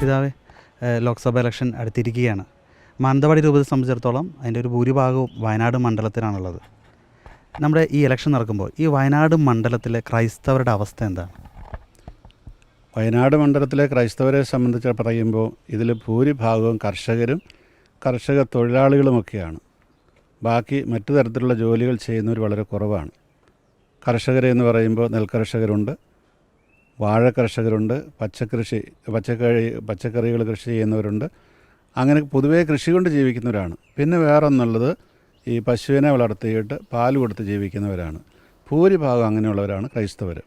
പിതാവേ ലോക്സഭാ ഇലക്ഷൻ അടുത്തിരിക്കുകയാണ്. മാനന്തവാടി രൂപത്തെ സംബന്ധിച്ചിടത്തോളം അതിന്റെ ഒരു ഭൂരിഭാഗവും വയനാട് മണ്ഡലത്തിലാണുള്ളത് നമ്മുടെ ഈ ഇലക്ഷൻ നടക്കുമ്പോൾ ഈ വയനാട് മണ്ഡലത്തിലെ ക്രൈസ്തവരുടെ അവസ്ഥ എന്താണ്? വയനാട് മണ്ഡലത്തിലെ ക്രൈസ്തവരെ സംബന്ധിച്ച് പറയുമ്പോൾ ഇതിൽ ഭൂരിഭാഗവും കർഷകരും കർഷക തൊഴിലാളികളുമൊക്കെയാണ്. ബാക്കി മറ്റു തരത്തിലുള്ള ജോലികൾ ചെയ്യുന്നവർ വളരെ കുറവാണ്. കർഷകരെന്ന് പറയുമ്പോൾ നെൽകർഷകരുണ്ട് വാഴ കർഷകരുണ്ട് പച്ചക്കൃഷി പച്ചക്കറി പച്ചക്കറികൾ കൃഷി ചെയ്യുന്നവരുണ്ട്. അങ്ങനെ പൊതുവേ കൃഷി കൊണ്ട് ജീവിക്കുന്നവരാണ്. പിന്നെ വേറൊന്നുള്ളത് ഈ പശുവിനെ വളർത്തിയിട്ട് പാൽ കൊടുത്ത് ജീവിക്കുന്നവരാണ്. ഭൂരിഭാഗം അങ്ങനെയുള്ളവരാണ് ക്രൈസ്തവർ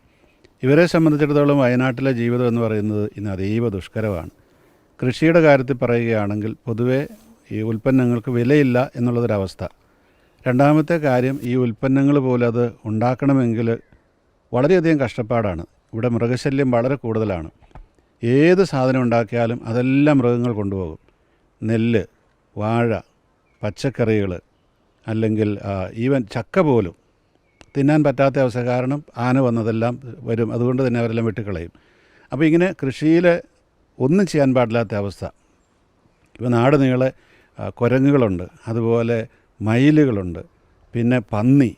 ഇവരെ സംബന്ധിച്ചിടത്തോളം വയനാട്ടിലെ ജീവിതം എന്ന് പറയുന്നത് ഇന്ന് അതീവ ദുഷ്കരമാണ്. കൃഷിയുടെ കാര്യത്തിൽ പറയുകയാണെങ്കിൽ പൊതുവേ ഈ ഉൽപ്പന്നങ്ങൾക്ക് വിലയില്ല എന്നുള്ളതൊരവസ്ഥ. രണ്ടാമത്തെ കാര്യം ഈ ഉൽപ്പന്നങ്ങൾ പോലെ അത് ഉണ്ടാക്കണമെങ്കിൽ വളരെയധികം കഷ്ടപ്പാടാണ്. ഇവിടെ മൃഗശല്യം വളരെ കൂടുതലാണ്. ഏത് സാധനം ഉണ്ടാക്കിയാലും അതെല്ലാം മൃഗങ്ങൾ കൊണ്ടുപോകും. നെല്ല് വാഴ പച്ചക്കറികൾ അല്ലെങ്കിൽ ഈവൻ ചക്ക പോലും തിന്നാൻ പറ്റാത്ത അവസ്ഥ കാരണം ആന വന്നതെല്ലാം വരും. അതുകൊണ്ട് തന്നെ അവരെല്ലാം വെട്ടിക്കളയും. അപ്പോൾ ഇങ്ങനെ കൃഷിയിൽ ഒന്നും ചെയ്യാൻ പാടില്ലാത്ത അവസ്ഥ. ഇപ്പോൾ നാട് നീളെ കുരങ്ങുകളുണ്ട്. അതുപോലെ മയിലുകളുണ്ട്. പിന്നെ പന്നി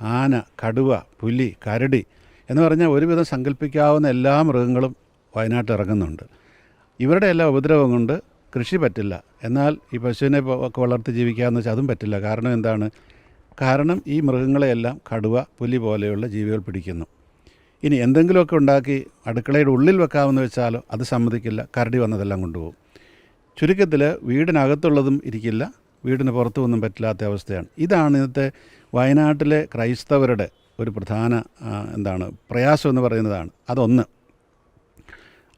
ആന കടുവ പുലി കരടി എന്ന് പറഞ്ഞാൽ ഒരുവിധം സങ്കല്പിക്കാവുന്ന എല്ലാ മൃഗങ്ങളും വയനാട്ടിൽ ഇറങ്ങുന്നുണ്ട്. ഇവരുടെ എല്ലാ ഉപദ്രവം കൊണ്ട് കൃഷി പറ്റില്ല. എന്നാൽ ഈ പശുവിനെ ഒക്കെ വളർത്തി ജീവിക്കാമെന്ന് വെച്ചാൽ അതും പറ്റില്ല. കാരണം എന്താണ്? കാരണം ഈ മൃഗങ്ങളെയെല്ലാം കടുവ പുലി പോലെയുള്ള ജീവികൾ പിടിക്കുന്നു. ഇനി എന്തെങ്കിലുമൊക്കെ ഉണ്ടാക്കി അടുക്കളയുടെ ഉള്ളിൽ വെക്കാമെന്ന് വെച്ചാലോ അത് സമ്മതിക്കില്ല. കരടി വന്നതെല്ലാം കൊണ്ടുപോകും. ചുരുക്കത്തിൽ വീടിനകത്തുള്ളതും ഇരിക്കില്ല. വീടിന് പുറത്തു ഒന്നും പറ്റില്ലാത്ത അവസ്ഥയാണ്. ഇതാണ് ഇന്നത്തെ വയനാട്ടിലെ ക്രൈസ്തവരുടെ ഒരു പ്രധാന എന്താണ് പ്രയാസം എന്ന് പറയുന്നതാണ്. അതൊന്ന്.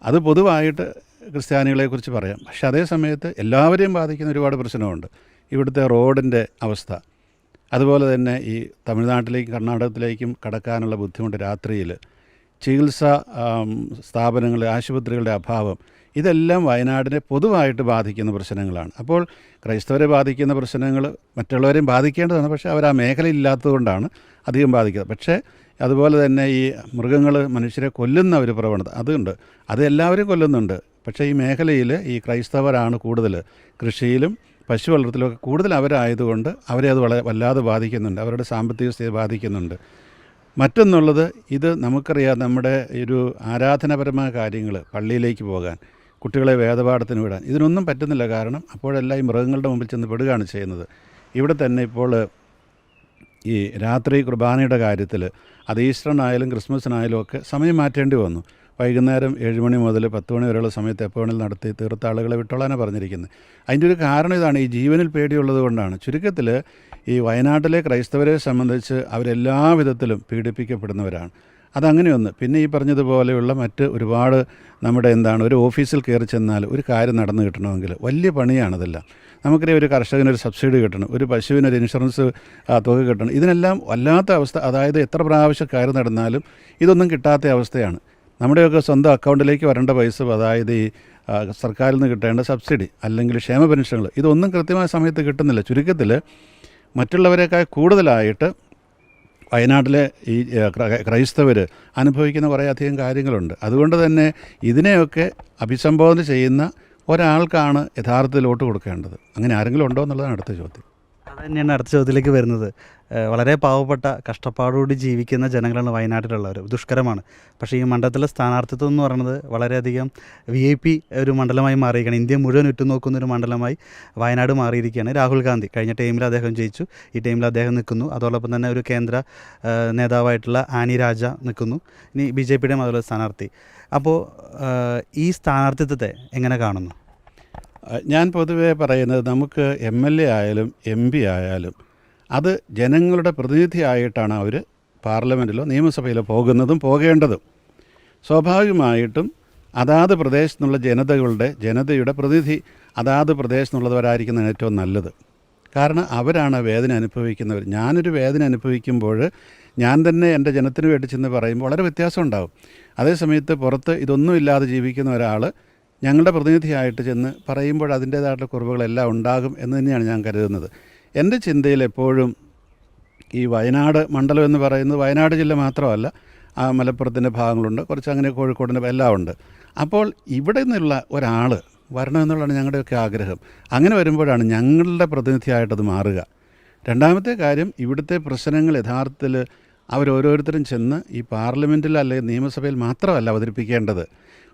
അത് പൊതുവായിട്ട് ക്രിസ്ത്യാനികളെക്കുറിച്ച് പറയാം. പക്ഷെ അതേ സമയത്ത് എല്ലാവരെയും ബാധിക്കുന്ന ഒരുപാട് പ്രശ്നമുണ്ട് ഇവിടുത്തെ റോഡിന്റെ അവസ്ഥ. അതുപോലെ തന്നെ ഈ തമിഴ്നാട്ടിലേക്കും കർണാടകത്തിലേക്കും കടക്കാനുള്ള ബുദ്ധിമുട്ട് രാത്രിയിൽ. ചികിത്സാ സ്ഥാപനങ്ങളുടെ ആശുപത്രികളുടെ അഭാവം. ഇതെല്ലാം വയനാടിനെ പൊതുവായിട്ട് ബാധിക്കുന്ന പ്രശ്നങ്ങളാണ്. അപ്പോൾ ക്രൈസ്തവരെ ബാധിക്കുന്ന പ്രശ്നങ്ങൾ മറ്റുള്ളവരെയും ബാധിക്കേണ്ടതാണ്. പക്ഷേ അവർ ആ മേഖല ഇല്ലാത്തതുകൊണ്ടാണ് അധികം ബാധിക്കുന്നത്. പക്ഷേ അതുപോലെ തന്നെ ഈ മൃഗങ്ങൾ മനുഷ്യരെ കൊല്ലുന്ന ഒരു പ്രവണത അതുണ്ട്. അത് എല്ലാവരും കൊല്ലുന്നുണ്ട്. പക്ഷേ ഈ മേഖലയിൽ ഈ ക്രൈസ്തവരാണ് കൂടുതൽ കൃഷിയിലും പശു വളർത്തലൊക്കെ കൂടുതൽ അവരായതുകൊണ്ട് അവരെ അത് വളരെ വല്ലാതെ ബാധിക്കുന്നുണ്ട്. അവരുടെ സാമ്പത്തിക സ്ഥിതി ബാധിക്കുന്നുണ്ട്. മറ്റൊന്നുള്ളത് ഇത് നമുക്കറിയാം നമ്മുടെ ഒരു ആരാധനാപരമായ കാര്യങ്ങൾ പള്ളിയിലേക്ക് പോകാൻ. കുട്ടികളെ വേദപാഠത്തിന് വിടാൻ. ഇതിനൊന്നും പറ്റുന്നില്ല കാരണം അപ്പോഴെല്ലാം ഈ മൃഗങ്ങളുടെ മുമ്പിൽ ചെന്ന് പെടുകയാണ് ചെയ്യുന്നത്. ഇവിടെ തന്നെ ഇപ്പോൾ ഈ രാത്രി കുർബാനയുടെ കാര്യത്തിൽ അത് ഈസ്റ്ററിനായാലും ക്രിസ്മസിനായാലും ഒക്കെ സമയം മാറ്റേണ്ടി വന്നു. വൈകുന്നേരം ഏഴ് മണി മുതൽ പത്ത് മണി വരെയുള്ള സമയത്ത് എപ്പോൾ വേണമെങ്കിൽ നടത്തി തീർത്ത ആളുകളെ വിട്ടോളാനാണ് പറഞ്ഞിരിക്കുന്നത് അതിന്റെ ഒരു കാരണം ഇതാണ്. ഈ ജീവനിൽ പേടിയുള്ളത് കൊണ്ടാണ്. ചുരുക്കത്തിൽ ഈ വയനാട്ടിലെ ക്രൈസ്തവരെ സംബന്ധിച്ച് അവരെല്ലാ വിധത്തിലും പീഡിപ്പിക്കപ്പെടുന്നവരാണ്. അതങ്ങനെയൊന്ന്. പിന്നെ ഈ പറഞ്ഞതുപോലെയുള്ള മറ്റ് ഒരുപാട് നമ്മുടെ എന്താണ് ഒരു ഓഫീസിൽ കയറി ചെന്നാൽ ഒരു കാര്യം നടന്നു കിട്ടണമെങ്കിൽ വലിയ പണിയാണതെല്ലാം. നമുക്കറിയാം ഒരു കർഷകനൊരു സബ്സിഡി കിട്ടണം ഒരു പശുവിനൊരു ഇൻഷുറൻസ് തുക കിട്ടണം. ഇതിനെല്ലാം വല്ലാത്ത അവസ്ഥ. അതായത് എത്ര പ്രാവശ്യം കയറി നടന്നാലും ഇതൊന്നും കിട്ടാത്ത അവസ്ഥയാണ്. നമ്മുടെയൊക്കെ സ്വന്തം അക്കൗണ്ടിലേക്ക് വരേണ്ട പൈസ അതായത് ഈ സർക്കാരിൽ നിന്ന് കിട്ടേണ്ട സബ്സിഡി അല്ലെങ്കിൽ ക്ഷേമ പെൻഷനുകൾ ഇതൊന്നും കൃത്യമായ സമയത്ത് കിട്ടുന്നില്ല. ചുരുക്കത്തിൽ മറ്റുള്ളവരെക്കാൾ കൂടുതലായിട്ട് വയനാട്ടിലെ ഈ ക്രൈസ്തവർ അനുഭവിക്കുന്ന കുറേ അധികം കാര്യങ്ങളുണ്ട്. അതുകൊണ്ട് തന്നെ ഇതിനെയൊക്കെ അഭിസംബോധന ചെയ്യുന്ന ഒരാൾക്കാണ് യഥാർത്ഥത്തിൽ വോട്ട് കൊടുക്കേണ്ടത്. അങ്ങനെ ആരെങ്കിലും ഉണ്ടോ എന്നുള്ളതാണ് അടുത്ത ചോദ്യം. അത് തന്നെയാണ് അടുത്ത ചോദ്യത്തിലേക്ക് വരുന്നത്. വളരെ പാവപ്പെട്ട കഷ്ടപ്പാടോട് ജീവിക്കുന്ന ജനങ്ങളാണ് വയനാട്ടിലുള്ളവർ. ദുഷ്കരമാണ്. പക്ഷേ ഈ മണ്ഡലത്തിലെ സ്ഥാനാർത്ഥിത്വം എന്ന് പറയുന്നത് വളരെയധികം വി ഐ പി ഒരു മണ്ഡലമായി മാറിയിരിക്കുകയാണ്. ഇന്ത്യ മുഴുവൻ ഉറ്റുനോക്കുന്ന ഒരു മണ്ഡലമായി വയനാട് മാറിയിരിക്കുകയാണ്. രാഹുൽ ഗാന്ധി കഴിഞ്ഞ ടൈമിൽ അദ്ദേഹം ജയിച്ചു. ഈ ടൈമിൽ അദ്ദേഹം നിൽക്കുന്നു. അതോടൊപ്പം തന്നെ ഒരു കേന്ദ്ര നേതാവായിട്ടുള്ള ആനി രാജ നിൽക്കുന്നു. ഇനി ബി ജെ പിയുടെ അതുപോലെ സ്ഥാനാർത്ഥി. അപ്പോൾ ഈ സ്ഥാനാർത്ഥിത്വത്തെ എങ്ങനെ കാണുന്നു? ഞാൻ പൊതുവേ പറയുന്നത് നമുക്ക് എം എൽ എ ആയാലും എം പി ആയാലും അത് ജനങ്ങളുടെ പ്രതിനിധിയായിട്ടാണ് അവർ പാർലമെന്റിലോ നിയമസഭയിലോ പോകുന്നതും പോകേണ്ടതും. സ്വാഭാവികമായിട്ടും അതാത് പ്രദേശത്തുനിന്നുള്ള ജനതകളുടെ ജനതയുടെ പ്രതിനിധി അതാത് പ്രദേശത്തുനിന്നുള്ളവരായിരിക്കുന്നതാണ് ഏറ്റവും നല്ലത്. കാരണം അവരാണ് വേദന അനുഭവിക്കുന്നവർ ഞാനൊരു വേദന അനുഭവിക്കുമ്പോൾ ഞാൻ തന്നെ എന്റെ ജനത്തിന് വേണ്ടി ചെന്ന് പറയുമ്പോൾ വളരെ വ്യത്യാസം ഉണ്ടാവും. അതേസമയത്ത് പുറത്ത് ഇതൊന്നും ഇല്ലാതെ ജീവിക്കുന്ന ഒരാൾ ഞങ്ങളുടെ പ്രതിനിധിയായിട്ട് ചെന്ന് പറയുമ്പോൾ അതിന്റേതായിട്ടുള്ള കുറവുകളെല്ലാം ഉണ്ടാകും എന്ന് തന്നെയാണ് ഞാൻ കരുതുന്നത്. എന്റെ ചിന്തയിൽ എപ്പോഴും ഈ വയനാട് മണ്ഡലം എന്ന് പറയുന്നത് വയനാട് ജില്ല മാത്രമല്ല ആ മലപ്പുറത്തിന്റെ ഭാഗങ്ങളുണ്ട് കുറച്ച് അങ്ങനെ കോഴിക്കോടിന്റെ എല്ലാം ഉണ്ട്. അപ്പോൾ ഇവിടെ നിന്നുള്ള ഒരാൾ വരണമെന്നുള്ളതാണ് ഞങ്ങളുടെയൊക്കെ ആഗ്രഹം. അങ്ങനെ വരുമ്പോഴാണ് ഞങ്ങളുടെ പ്രതിനിധിയായിട്ടത് മാറുക. രണ്ടാമത്തെ കാര്യം ഇവിടുത്തെ പ്രശ്നങ്ങൾ യഥാർത്ഥത്തിൽ അവരോരോരുത്തരും ചെന്ന് ഈ പാർലമെന്റിൽ അല്ലെങ്കിൽ നിയമസഭയിൽ മാത്രമല്ല അവതരിപ്പിക്കേണ്ടത്.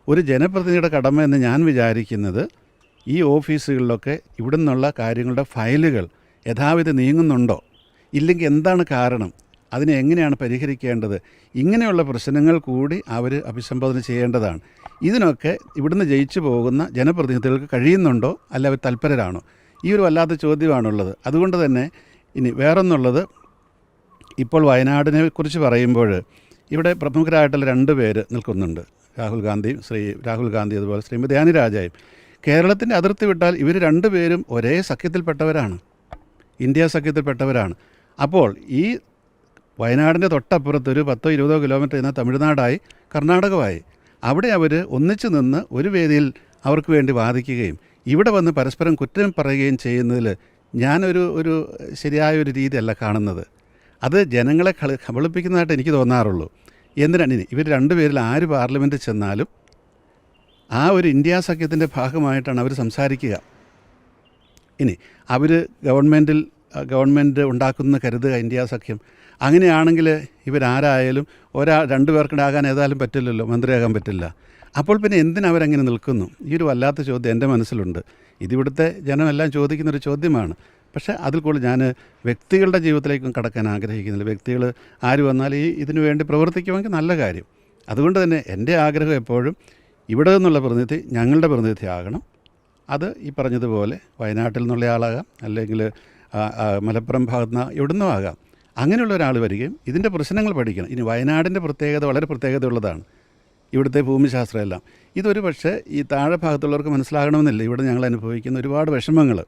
ഒരു ജനപ്രതിനിധിയുടെ കടമ എന്ന് ഞാൻ വിചാരിക്കുന്നത് ഈ ഓഫീസുകളിലൊക്കെ ഇവിടെ നിന്നുള്ള കാര്യങ്ങളുടെ ഫയലുകൾ യഥാവിധി നീങ്ങുന്നുണ്ടോ? ഇല്ലെങ്കിൽ എന്താണ് കാരണം? അതിനെ എങ്ങനെയാണ് പരിഹരിക്കേണ്ടത്? ഇങ്ങനെയുള്ള പ്രശ്നങ്ങൾ കൂടി അവർ അഭിസംബോധന ചെയ്യേണ്ടതാണ്. ഇതിനൊക്കെ ഇവിടുന്ന് ജയിച്ചു പോകുന്ന ജനപ്രതിനിധികൾക്ക് കഴിയുന്നുണ്ടോ? അല്ല അവർ തൽപരരാണോ? ഈ ഒരു വല്ലാത്ത ചോദ്യമാണുള്ളത്. അതുകൊണ്ട് തന്നെ ഇനി വേറൊന്നുള്ളത് ഇപ്പോൾ വയനാടിനെ കുറിച്ച് പറയുമ്പോൾ ഇവിടെ പ്രമുഖരായിട്ടുള്ള രണ്ട് പേര് നിൽക്കുന്നുണ്ട്. രാഹുൽ ഗാന്ധിയും ശ്രീ രാഹുൽ ഗാന്ധി അതുപോലെ ശ്രീമതി ആനി രാജായും. കേരളത്തിന്റെ അതിർത്തി വിട്ടാൽ ഇവർ രണ്ടുപേരും ഒരേ സഖ്യത്തിൽപ്പെട്ടവരാണ്. ഇന്ത്യ സഖ്യത്തിൽപ്പെട്ടവരാണ്. അപ്പോൾ ഈ വയനാടിന്റെ തൊട്ടപ്പുറത്ത് ഒരു പത്തോ ഇരുപതോ കിലോമീറ്റർ ഇന്ന് തമിഴ്നാടായി കർണാടകമായി. അവിടെ അവർ ഒന്നിച്ചു നിന്ന് ഒരു വേദിയിൽ അവർക്ക് വേണ്ടി വാദിക്കുകയും ഇവിടെ വന്ന് പരസ്പരം കുറ്റം പറയുകയും ചെയ്യുന്നതിൽ ഞാനൊരു ഒരു ശരിയായ ഒരു രീതിയല്ല കാണുന്നത്. അത് ജനങ്ങളെ കബളിപ്പിക്കുന്നതായിട്ട് എനിക്ക് തോന്നാറുള്ളൂ. എന്തിനാണ് ഇനി? ഇവർ രണ്ടുപേരിൽ ആര് പാർലമെന്റിൽ ചെന്നാലും ആ ഒരു ഇന്ത്യ സഖ്യത്തിന്റെ ഭാഗമായിട്ടാണ് അവർ സംസാരിക്കുക. ഇനി അവർ ഗവൺമെന്റിൽ ഗവൺമെന്റ് ഉണ്ടാക്കുന്ന കരുതുക ഇന്ത്യ സഖ്യം. അങ്ങനെയാണെങ്കിൽ ഇവരാരായാലും ഒരാ രണ്ടു പേർക്കിടാകാൻ ഏതായാലും പറ്റില്ലല്ലോ മന്ത്രിയാകാൻ പറ്റില്ല. അപ്പോൾ പിന്നെ എന്തിനവരങ്ങനെ നിൽക്കുന്നു? ഈ ഒരു വല്ലാത്ത ചോദ്യം എന്റെ മനസ്സിലുണ്ട്. ഇതിവിടുത്തെ ജനമെല്ലാം ചോദിക്കുന്നൊരു ചോദ്യമാണ്. പക്ഷേ അതിൽ കൂടുതൽ ഞാൻ വ്യക്തികളുടെ ജീവിതത്തിലേക്കും കടക്കാൻ ആഗ്രഹിക്കുന്നില്ല. വ്യക്തികൾ ആര് വന്നാൽ ഈ ഇതിനു വേണ്ടി പ്രവർത്തിക്കുമെങ്കിൽ നല്ല കാര്യം. അതുകൊണ്ട് തന്നെ എന്റെ ആഗ്രഹം എപ്പോഴും ഇവിടെ നിന്നുള്ള പ്രതിനിധി ഞങ്ങളുടെ പ്രതിനിധി ആകണം. അത് ഈ പറഞ്ഞതുപോലെ വയനാട്ടിൽ നിന്നുള്ള ആളാകാം അല്ലെങ്കിൽ മലപ്പുറം ഭാഗത്ത് നിന്ന് എവിടുന്നും ആകാം. അങ്ങനെയുള്ള ഒരാൾ വരികയും ഇതിന്റെ പ്രശ്നങ്ങൾ പഠിക്കണം. ഇനി വയനാടിന്റെ പ്രത്യേകത വളരെ പ്രത്യേകതയുള്ളതാണ്. ഇവിടുത്തെ ഭൂമിശാസ്ത്രം എല്ലാം. ഇതൊരു പക്ഷേ ഈ താഴെ ഭാഗത്തുള്ളവർക്ക് മനസ്സിലാകണമെന്നില്ല. ഇവിടെ ഞങ്ങൾ അനുഭവിക്കുന്ന ഒരുപാട് വിഷമങ്ങൾ.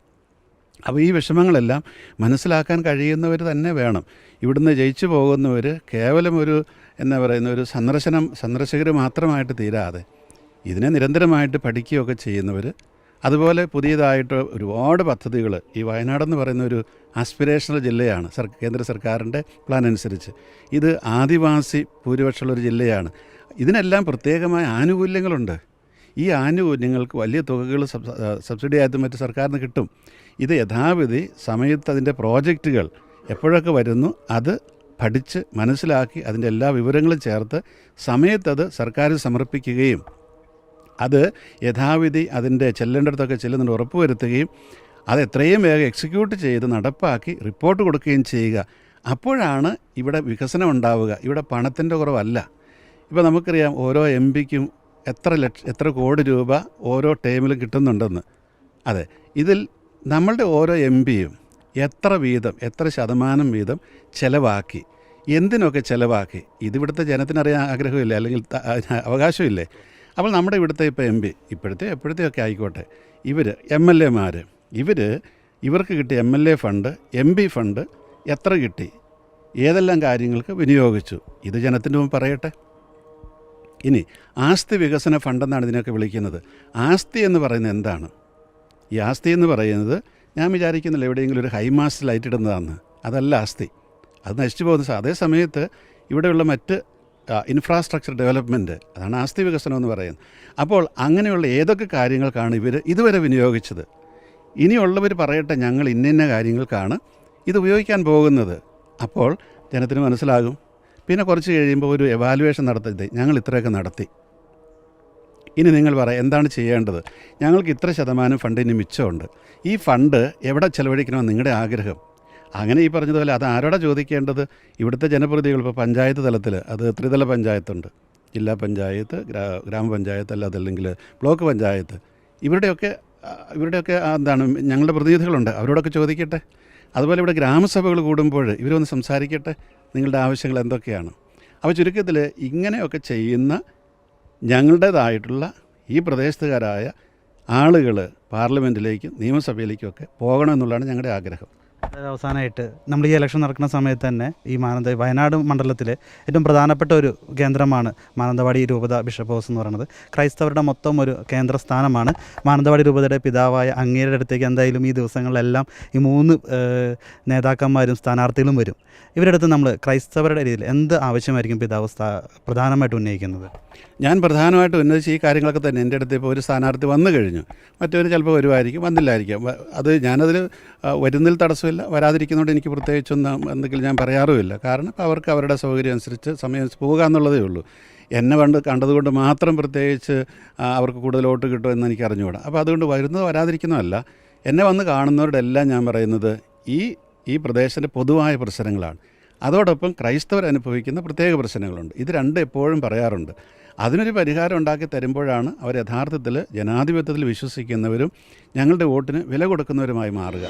അപ്പോൾ ഈ വിഷമങ്ങളെല്ലാം മനസ്സിലാക്കാൻ കഴിയുന്നവർ തന്നെ വേണം. ഇവിടുന്ന് ജയിച്ചു പോകുന്നവർ കേവലം ഒരു എന്താ പറയുന്ന ഒരു സന്ദർശനം സന്ദർശകർ മാത്രമായിട്ട് തീരാതെ ഇതിനെ നിരന്തരമായിട്ട് പഠിക്കുകയൊക്കെ ചെയ്യുന്നവർ അതുപോലെ പുതിയതായിട്ട് ഒരുപാട് പദ്ധതികൾ ഈ വയനാട് എന്ന് പറയുന്ന ഒരു ആസ്പിറേഷണൽ ജില്ലയാണ്. സർ കേന്ദ്ര സർക്കാരിന്റെ പ്ലാൻ അനുസരിച്ച്. ഇത് ആദിവാസി ഭൂരിപക്ഷമുള്ളൊരു ജില്ലയാണ്. ഇതിനെല്ലാം പ്രത്യേകമായ ആനുകൂല്യങ്ങളുണ്ട്. ഈ ആനുകൂല്യങ്ങൾക്ക് വലിയ തുകകൾ സബ്സിഡി ആയിട്ട് മറ്റ് നിന്ന് കിട്ടും. ഇത് യഥാവിധി സമയത്ത് അതിന്റെ പ്രോജക്റ്റുകൾ എപ്പോഴൊക്കെ വരുന്നു അത് പഠിച്ച് മനസ്സിലാക്കി അതിന്റെ എല്ലാ വിവരങ്ങളും ചേർത്ത് സമയത്തത് സർക്കാർ സമർപ്പിക്കുകയും അത് യഥാവിധി അതിന്റെ ചെല്ലേണ്ടടുത്തൊക്കെ ചെല്ലുന്നുണ്ട് ഉറപ്പ് വരുത്തുകയും അത് എത്രയും വേഗം എക്സിക്യൂട്ട് ചെയ്ത് നടപ്പാക്കി റിപ്പോർട്ട് കൊടുക്കുകയും ചെയ്യുക. അപ്പോഴാണ് ഇവിടെ വികസനം ഉണ്ടാവുക. ഇവിടെ പണത്തിന്റെ കുറവല്ല. ഇപ്പോൾ നമുക്കറിയാം ഓരോ എം പിക്കും എത്ര ലക്ഷ എത്ര കോടി രൂപ ഓരോ ടൈമിലും കിട്ടുന്നുണ്ടെന്ന്. അതെ ഇതിൽ നമ്മളുടെ ഓരോ എം പിയും എത്ര വീതം എത്ര ശതമാനം വീതം ചിലവാക്കി എന്തിനൊക്കെ ചിലവാക്കി? ഇതിവിടുത്തെ ജനത്തിനറിയാൻ ആഗ്രഹമില്ല? അല്ലെങ്കിൽ അവകാശമില്ലേ? അപ്പോൾ നമ്മുടെ ഇവിടുത്തെ ഇപ്പോൾ എം പി ഇപ്പോഴത്തെ എപ്പോഴത്തെയൊക്കെ ആയിക്കോട്ടെ. ഇവർ എം എൽ എമാർ ഇവർ ഇവർക്ക് കിട്ടിയ M L A fund M P fund എത്ര കിട്ടി? ഏതെല്ലാം കാര്യങ്ങൾക്ക് വിനിയോഗിച്ചു? ഇത് ജനത്തിന്റെ മുമ്പ് പറയട്ടെ. ഇനി ആസ്തി വികസന ഫണ്ടെന്നാണ് ഇതിനൊക്കെ വിളിക്കുന്നത്. ആസ്തി എന്ന് പറയുന്നത് എന്താണ്? ഈ ആസ്തി എന്ന് പറയുന്നത് ഞാൻ വിചാരിക്കുന്നില്ല എവിടെയെങ്കിലും ഒരു ഹൈമാസ്റ്റ് ലൈറ്റ് ഇടുന്നതാണ് അതല്ല ആസ്തി. അത് നശിച്ചു പോകുന്ന അതേ സമയത്ത് ഇവിടെയുള്ള മറ്റ് ഇൻഫ്രാസ്ട്രക്ചർ ഡെവലപ്മെന്റ് അതാണ് ആസ്തി വികസനം എന്ന് പറയുന്നത്. അപ്പോൾ അങ്ങനെയുള്ള ഏതൊക്കെ കാര്യങ്ങൾക്കാണ് ഇവർ ഇതുവരെ വിനിയോഗിച്ചത്? ഇനിയുള്ളവർ പറയട്ടെ ഞങ്ങൾ ഇന്നിന്ന ഇന്ന കാര്യങ്ങൾക്കാണ് ഇത് ഉപയോഗിക്കാൻ പോകുന്നത്. അപ്പോൾ ജനത്തിന് മനസ്സിലാകും. പിന്നെ കുറച്ച് കഴിയുമ്പോൾ ഒരു എവാലുവേഷൻ നടത്തി ഞങ്ങൾ ഇത്രയൊക്കെ നടത്തി. ഇനി നിങ്ങൾ പറ എന്താണ് ചെയ്യേണ്ടത്? ഞങ്ങൾക്ക് ഇത്ര ശതമാനം ഫണ്ട് ഇനി മിച്ചമുണ്ട്. ഈ ഫണ്ട് എവിടെ ചെലവഴിക്കണമെന്ന് നിങ്ങളുടെ ആഗ്രഹം? അങ്ങനെ ഈ പറഞ്ഞതുപോലെ അത് ആരോടെ ചോദിക്കേണ്ടത്? ഇവിടുത്തെ ജനപ്രതിനിധികൾ ഇപ്പോൾ പഞ്ചായത്ത് തലത്തിൽ അത് ത്രിതല പഞ്ചായത്തുണ്ട്. ജില്ലാ പഞ്ചായത്ത് ഗ്രാ ഗ്രാമപഞ്ചായത്ത് അല്ല അതല്ലെങ്കിൽ ബ്ലോക്ക് പഞ്ചായത്ത്. ഇവരുടെയൊക്കെ ഇവരുടെയൊക്കെ എന്താണ് ഞങ്ങളുടെ പ്രതിനിധികളുണ്ട്. അവരോടൊക്കെ ചോദിക്കട്ടെ. അതുപോലെ ഇവിടെ ഗ്രാമസഭകൾ കൂടുമ്പോൾ ഇവരൊന്ന് സംസാരിക്കട്ടെ. നിങ്ങളുടെ ആവശ്യങ്ങൾ എന്തൊക്കെയാണ്? അപ്പോൾ ചുരുക്കത്തിൽ ഇങ്ങനെയൊക്കെ ചെയ്യുന്ന ഞങ്ങളുടേതായിട്ടുള്ള ഈ പ്രദേശത്തുകാരായ ആളുകൾ പാർലമെന്റിലേക്കും നിയമസഭയിലേക്കും ഒക്കെ പോകണമെന്നുള്ളതാണ് ഞങ്ങളുടെ ആഗ്രഹം. അവസാനമായിട്ട് നമ്മൾ ഈ ഇലക്ഷൻ നടക്കുന്ന സമയത്ത് തന്നെ ഈ മാനന്ത വയനാട് മണ്ഡലത്തിലെ ഏറ്റവും പ്രധാനപ്പെട്ട ഒരു കേന്ദ്രമാണ് മാനന്തവാടി രൂപത ബിഷപ്പ് ഹൗസ് എന്ന് പറയുന്നത്. ക്രൈസ്തവരുടെ മൊത്തം ഒരു കേന്ദ്ര സ്ഥാനമാണ് മാനന്തവാടി രൂപതയുടെ പിതാവായ അങ്ങേരുടെ അടുത്തേക്ക് എന്തായാലും ഈ ദിവസങ്ങളിലെല്ലാം ഈ മൂന്ന് നേതാക്കന്മാരും സ്ഥാനാർത്ഥികളും വരും. ഇവരുടെ അടുത്ത് നമ്മൾ ക്രൈസ്തവരുടെ രീതിയിൽ എന്ത് ആവശ്യമായിരിക്കും പിതാവ് പ്രധാനമായിട്ട് ഉന്നയിക്കുന്നത്? ഞാൻ പ്രധാനമായിട്ട് ഉന്നയിച്ച ഈ കാര്യങ്ങളൊക്കെ തന്നെ എന്റെ അടുത്ത് ഇപ്പോൾ ഒരു സ്ഥാനാർത്ഥി വന്നു കഴിഞ്ഞു. മറ്റവർ ചിലപ്പോൾ വരുമായിരിക്കും വന്നില്ലായിരിക്കും. അത് ഞാനതിൽ വരുന്നതിൽ വരുന്നതിൽ തടസ്സമില്ല വരാതിരിക്കുന്നതുകൊണ്ട് എനിക്ക് പ്രത്യേകിച്ചൊന്നും എന്തെങ്കിലും ഞാൻ പറയാറുമില്ല. കാരണം അവർക്ക് അവരുടെ സൗകര്യം അനുസരിച്ച് സമയം പോകുക എന്നുള്ളതേ ഉള്ളൂ. എന്നെ പണ്ട് കണ്ടതുകൊണ്ട് മാത്രം പ്രത്യേകിച്ച് അവർക്ക് കൂടുതൽ വോട്ട് കിട്ടുമെന്ന് എനിക്ക് അറിഞ്ഞുകൂടാ. അപ്പോൾ അതുകൊണ്ട് വരുന്നത് വരാതിരിക്കുന്നതല്ല. എന്നെ വന്ന് കാണുന്നവരുടെ എല്ലാം ഞാൻ പറയുന്നത് ഈ ഈ പ്രദേശത്തിന്റെ പൊതുവായ പ്രശ്നങ്ങളാണ്. അതോടൊപ്പം ക്രൈസ്തവർ അനുഭവിക്കുന്ന പ്രത്യേക പ്രശ്നങ്ങളുണ്ട്. ഇത് രണ്ട് എപ്പോഴും പറയാറുണ്ട്. അതിനൊരു പരിഹാരം ഉണ്ടാക്കി തരുമ്പോഴാണ് അവർ യഥാർത്ഥത്തിൽ ജനാധിപത്യത്തിൽ വിശ്വസിക്കുന്നവരും ഞങ്ങളുടെ വോട്ടിന് വില കൊടുക്കുന്നവരുമായി മാറുക.